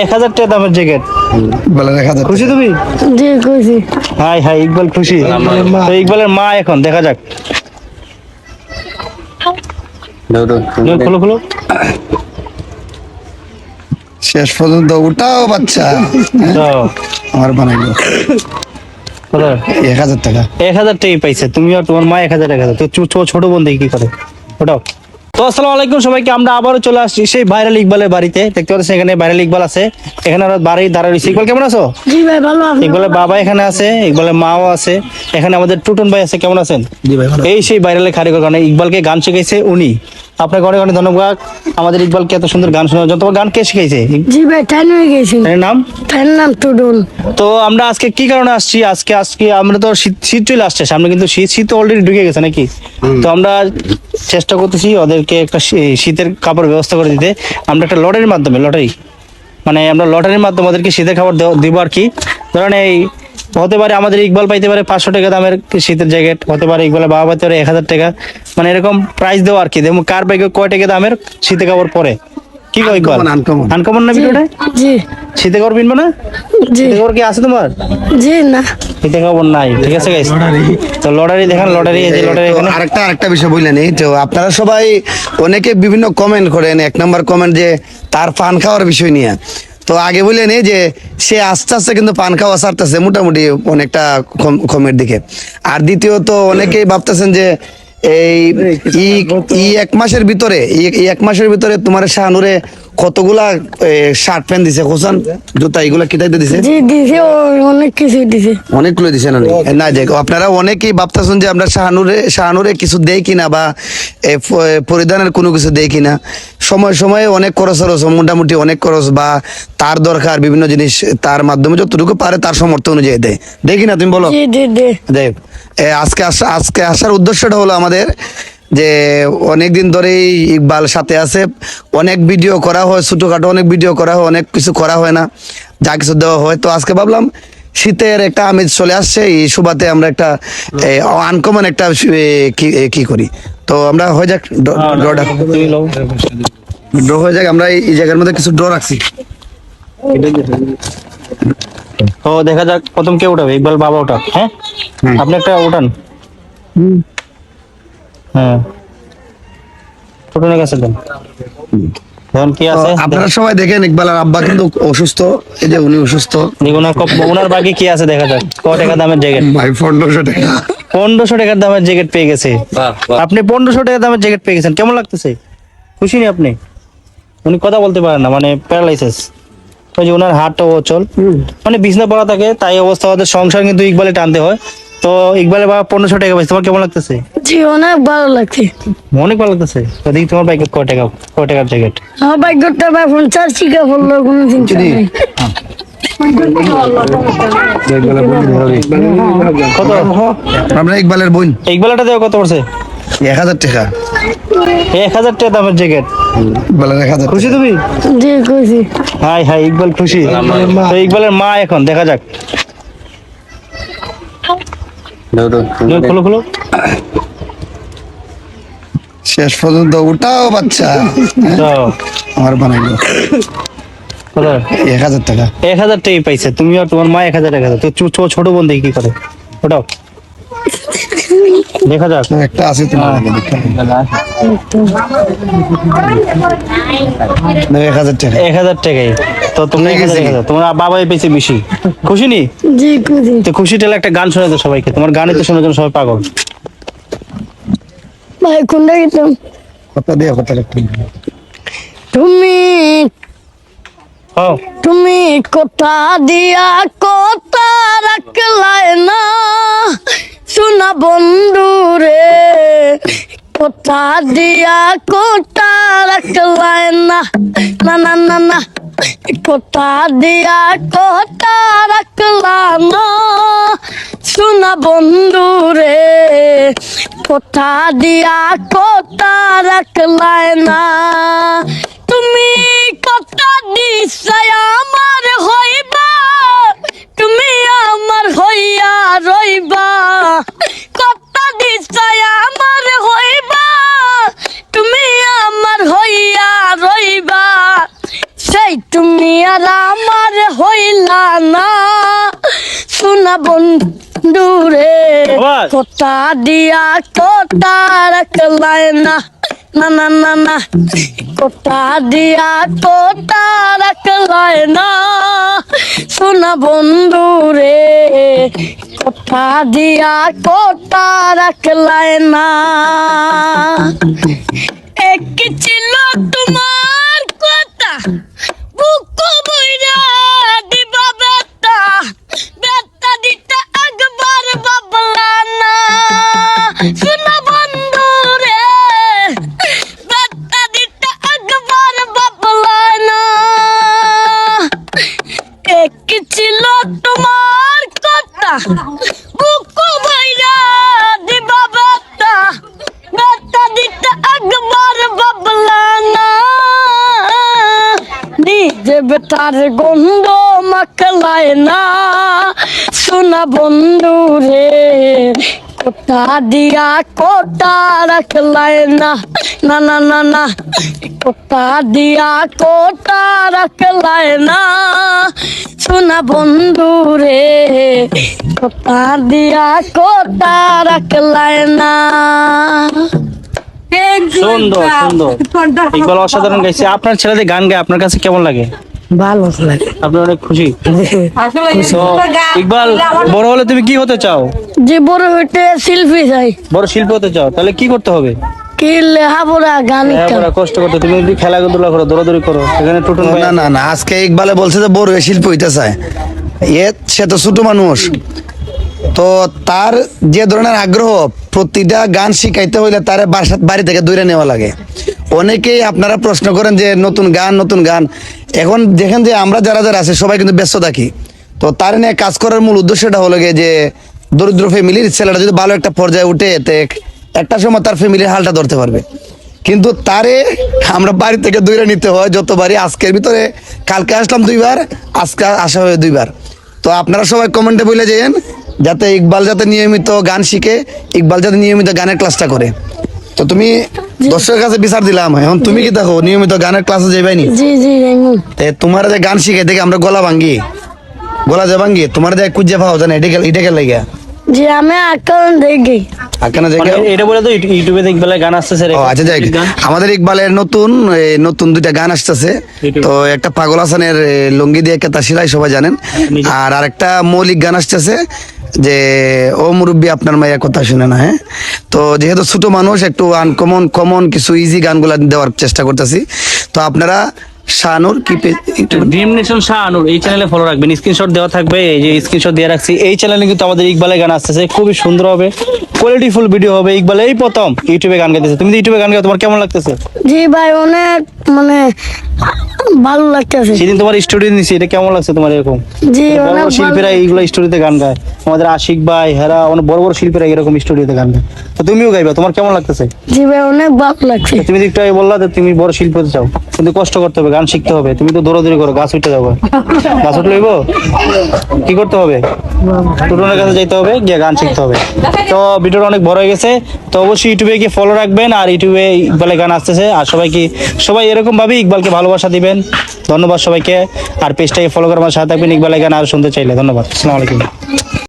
এক হাজার টাকা দামের জ্যাকেট বলে দেখা যাচ্ছে খুশি তুমি? জি খুশি। হাই হাই ইকবাল খুশি। তো ইকবালের মা এখন দেখা যাক। নে, খোলো খোলো। শেষ পর্যন্ত উঠাও বাচ্চা। আমার বানাইলো এক হাজার টাকা। এক হাজার টাকাই পাইছে। তুমি আর তোমার মা এক হাজার এক হাজার। তো ছোট বোন দেখি কি করে। ওটাও তো আসসালামু আলাইকুম সবাইকে আমরা আবারও চলে আসছি সেই ভাইরাল ইকবালের বাড়িতে। দেখতে পাচ্ছি এখানে ভাইরাল ইকবাল আছে। এখানে আমরা বাড়ি দাঁড়া রয়েছি ইকবাল কেমন আছো? জি ভাই ভালো আপনি ইকবালের বাবা এখানে আছে ইকবালের মাও আছে। এখানে আমাদের টুটন ভাই আছে কেমন আছেন? জি ভাই এই সেই ভাইরালের কারিগর কারণে ইকবালকে গান শিখাইছে উনি। আপনাকে অনেক অনেক ধন্যবাদ। আমাদের ইকবালকে এত সুন্দর গান শোনার জন্য। তোমার গান কে শিখাইছে? জি ভাই হয়ে গেছি এর নাম? তার নাম টুডুল। তো আমরা আজকে কি কারণে আসছি? আজকে আজকে আমরা তো শীত শীত চলে আসছে সামনে কিন্তু শীত শীত অলরেডি ঢুকে গেছে নাকি? তো আমরা চেষ্টা করতেছি ওদেরকে একটা শী- শীতের কাপড় ব্যবস্থা করে দিতে। আমরা একটা লটারির মাধ্যমে লটারি। মানে আমরা লটারির মাধ্যমে ওদেরকে শীতের খাবার দিব আর কি। ধরেন এই হতে পারে আমাদের ইকবাল পাইতে পারে পাঁচশো টাকা দামের শীতের জ্যাকেট হতে পারে ইকবালের বাবা পাইতে পারে এক হাজার টাকা। মানে এরকম প্রাইস দেওয়া আর কি। যেমন কার বাইকে কয় টাকা দামের শীতের কাপড় পরে? কি কয় ইকবাল. আনকমন না ভিডিওটা? জি। শীতের কাপড় কিনবো না? জি। শীতের কাপড় কি আছে তোমার? জি না। শীতের কাপড় নাই। ঠিক আছে গাইস তো লটারি দেখান লটারি এই যে লটারি এখানে। আরেকটা আরেকটা বিষয় বললেন এই তো আপনারা সবাই অনেকে বিভিন্ন কমেন্ট করেন এক নম্বর কমেন্ট যে তার পান খাওয়ার বিষয় নিয়ে। তো আগে বললেন এই যে সে আস্তে আস্তে কিন্তু পান খাওয়া ছাড়তেছে মোটামুটি অনেকটা কমের দিকে। আর দ্বিতীয়ত অনেকেই ভাবতেছেন যে এই এক মাসের ভিতরে এক মাসের ভিতরে তোমার শাহানুরে কতগুলা শার্ট প্যান্ট দিছে? হোসান জুতা এগুলা কিটাইতে দিছে? দিছে অনেক কিছু দিছে। অনেকগুলো দিছে না না? যে আপনারা অনেকেই ভাবতেছেন যে আমরা শাহানুরে শাহানুরে কিছু দেই কিনা বা পরিধানের কোনো কিছু দেই কিনা। সময় সময়ে অনেক খরচ খরচ মোটামুটি অনেক খরচ বা তার দরকার বিভিন্ন জিনিস তার মাধ্যমে যতটুকু পারে তার সমর্থ অনুযায়ী দেয়। দেখি না তুমি বলো? দেখ আজকে আজকে আসার উদ্দেশ্যটা হলো আমাদের যে অনেকদিন ধরেই ইকবাল সাথে আছে অনেক ভিডিও করা হয় ছোটখাটো অনেক ভিডিও করা হয় অনেক কিছু করা হয় না যা কিছু দেওয়া হয়। তো আজকে ভাবলাম শীতের একটা আমেজ চলে আসছে এই সুবাতে আমরা একটা আনকমন একটা কি কি করি। তো আমরা হয়ে যাক ড্রটা। ড্র হয়ে যাক আমরা এই- জায়গার মধ্যে কিছু ড্র রাখছি। তো দেখা যাক প্রথম কে উঠাবে? ইকবাল বাবা উঠাক হ্যাঁ? আপনি একটা উঠান। হ্যাঁ। উঠোনের কাছে দেন। আপনারা সবাই দেখেন ইকবাল আর আব্বা কিন্তু অসুস্থ। এই যে উনি অসুস্থ। ওনার বাকি কি আছে দেখা যাক? ক টাকা দামের জ্যাকেট ভাই পনেরোশো টাকা। পনেরোশো টাকার দামের জ্যাকেট পেয়ে গেছে। আপনি পনেরোশো টাকার দামের জ্যাকেট পেয়ে গেছেন। কেমন লাগতেছে? খুশি নি আপনি? উনি কথা বলতে পারেন না মানে প্যারালাইসিস ওই যে ওনার হাতটা অচল মানে বিছনা পড়া থাকে তাই অবস্থা ওদের সংসার কিন্তু ইকবালে টানতে হয়। তো ইকবালে বাবা পনেরোশো টাকা পাইছে তোমার কেমন লাগতেছে? জি অনেক ভালো লাগছে। অনেক ভালো লাগতেছে। তো দেখি তোমার বাইকে কয় টাকা কয় টাকার জ্যাকেট আমার ভাগ্যটা ভাই পঞ্চাশ শিখা পড়ল কোনো চিন্তা যদি নেই। কত? আমরা ইকবালের বোন ইকবালটা দেওয়া কত পড়ছে? এক হাজার টাকা। এক হাজার টাকা দামের জ্যাকেট ইকবালের এক হাজার খুশি তুমি? জি খুশি। হাই হাই ইকবাল খুশি। তো ইকবালের মা এখন দেখা যাক। খোলো খোলো। শেষ পর্যন্ত উঠাও বাচ্চা। আমার বানাইলো। এক হাজার টাকা। এক হাজার টাকাই পাইছে। তুমি আর তোমার মা এক হাজার এক হাজার। তো ছোট বোন দেখি কি করে। ওটাও দেখা যাক। একটা আছে তোমার। নাও, এক হাজার টাকা। এক হাজার টাকাই। তো তোমরা এক হাজার তোমার বাবাই পেয়েছে বেশি। খুশি নি? তো খুশি টেলে একটা গান শোনাতো সবাইকে। তোমার গানে তো শোনার জন্য সবাই পাগল। ভাই কোনটা গেতাম? কথা দিয়ে কথা তুমি হ্যাঁ তুমি কথা দিয়া কথা রাখলাই না। শোনা বন্ধু রে, কথা দিয়া কথা রাখলাই না? না না না না দিয়া কথা রাখলাম না? শোনা বন্ধু রে, কথা দিয়া কথা রাখলাই না? তুমি কথা দিছাই আমার হইবা? তুমি আমার হইয়া রইবা? না শোনা বন্ধু রে? কথা দিয়া কথা রাখলাই না না না না না কথা দিয়া কথা রাখলাই না শোনা বন্ধু রে কথা দিয়া কথা রাখলাই না এক ছিল তোমার কথা বুকু বইরা তোমার কথা। বুকু বইরা দিবা বেতা। বেতা দিতে একবার বাবলা না। নিজে বেটার গন্ধ মাখলায় না। শোনা বন্ধু রে কোথা দিয়া কোটা রাখলায় না। না না না না। কোথা দিয়া কোটা রাখলায় না। শোনা বন্ধু রে কোথা দিয়া কোটা রাখলায় না। সুন্দর সুন্দর। ইকবাল অসাধারণ গাইছে। আপনার ছেলেদের গান গায় আপনার কাছে কেমন লাগে? ভালো লাগে। আপনি অনেক খুশি। ইকবাল বড় হলে তুমি কি হতে চাও? যে বড় হইতে শিল্পী চাই বড় শিল্পী হতে চাও তাহলে কি করতে হবে? কি লেহাপড়া গান কষ্ট করতে তুমি যদি খেলাধুলা করো দৌড়াদৌড়ি করো এখানে টুটুন না না না আজকে ইকবালে বলছে যে বড় হইতে চায়। এ সে তো ছোট মানুষ। তো তার যে ধরনের আগ্রহ প্রতিটা গান শিখাইতে হইলে তার বাসা বাড়ি থেকে দূরে নেওয়া লাগে। অনেকেই আপনারা প্রশ্ন করেন যে নতুন গান নতুন গান। এখন দেখেন যে আমরা যারা যারা আছে সবাই কিন্তু ব্যস্ত থাকি। তো তার নিয়ে কাজ করার মূল উদ্দেশ্যটা হলো যে দরিদ্র ফ্যামিলির ছেলেটা যদি ভালো একটা পর্যায়ে উঠে তে একটা সময় তার ফ্যামিলির হালটা ধরতে পারবে। কিন্তু তারে আমরা বাড়ি থেকে দূরে নিতে হয় যতবারই আজকের ভিতরে। কালকে আসলাম দুইবার আজকে আসা হয়ে দুইবার। তো আপনারা সবাই কমেন্টে বলে যেন যাতে ইকবাল যাতে নিয়মিত গান শিখে ইকবাল যাতে নিয়মিত গানের ক্লাসটা করে। তো তুমি দর্শকের কাছে বিচার দিলাম। এখন তুমি কি দেখো নিয়মিত গানের ক্লাসে যাইবানি জি জি তোমার যে গান শিখে দেখে আমরা গলা ভাঙ্গি। গলা যে ভাঙ্গি তোমার যে কুজে পাও জানে এটা এটা লাগিয়া। জি আমি আকাউন্ট দেখি। মানে জায়গা? এটা বলে তো ইউটিউবে ইকবালের গান আসতেছে আচ্ছা যাই আমাদের ইকবালের নতুন নতুন দুইটা গান আসতেছে। তো একটা পাগল হাসানের লুঙ্গি দিয়ে কেতা সিলাই সবাই জানেন। আর আরেকটা মৌলিক গান আসতেছে যে ও মুরব্বী আপনার মায়ের কথা শুনে না হ্যাঁ? তো যেহেতু ছোট মানুষ একটু আনকমন কমন কিছু ইজি গানগুলা দেওয়ার চেষ্টা করতেছি। তো আপনারা শানুর কি ড্রিম নেশন শাহ আনুর এই চ্যানেলে ফলো রাখবেন। স্ক্রিনশট দেওয়া থাকবে এই যে স্ক্রিনশট দিয়ে রাখছি। এই চ্যানেলে কিন্তু আমাদের ইকবালের গান আসতেছে খুবই সুন্দর হবে। কোয়ালিটিফুল ভিডিও হবে ইকবাল এই প্রথম ইউটিউবে গান গাইতেছে। তুমি ইউটিউবে গান গাও তোমার কেমন লাগতেছে? জি ভাই অনেক মানে ভালো লাগতেছে। সেদিন তোমার স্টুডিও নিছি এটা কেমন লাগছে তোমার এরকম? জি বড় শিল্পীরা এইগুলো স্টুডিওতে গান গায়। আমাদের আশিক ভাই হেরা অনেক বড় বড় শিল্পীরা এরকম স্টুডিওতে গান গায়। তো তুমিও গাইবা তোমার কেমন লাগতেছে? জি ভাই অনেক ভালো লাগছে। তুমি একটু আগে বললা তুমি বড় শিল্পী হতে চাও। কিন্তু কষ্ট করতে হবে, গান শিখতে হবে। তুমি তো দৌড়াদৌড়ি করো, গাছ উঠতে যাব। গাছ উঠে লইব কি করতে হবে? টুটনের কাছে যেতে হবে, গিয়ে গান শিখতে হবে। তো ভিডিওটা অনেক বড় হয়ে গেছে। তো অবশ্যই ইউটিউবে গিয়ে ফলো রাখবেন আর ইউটিউবে ইকবালের গান আসতেছে। আর সবাইকে, সবাই এরকম ভাবে ইকবালকে ভালোবাসা দিবেন। ধন্যবাদ সবাইকে। আর পেজটাকে ফলো করার সাথে থাকবেন, ইকবালের গান আর শুনতে চাইলে। ধন্যবাদ। আসসালামু আলাইকুম।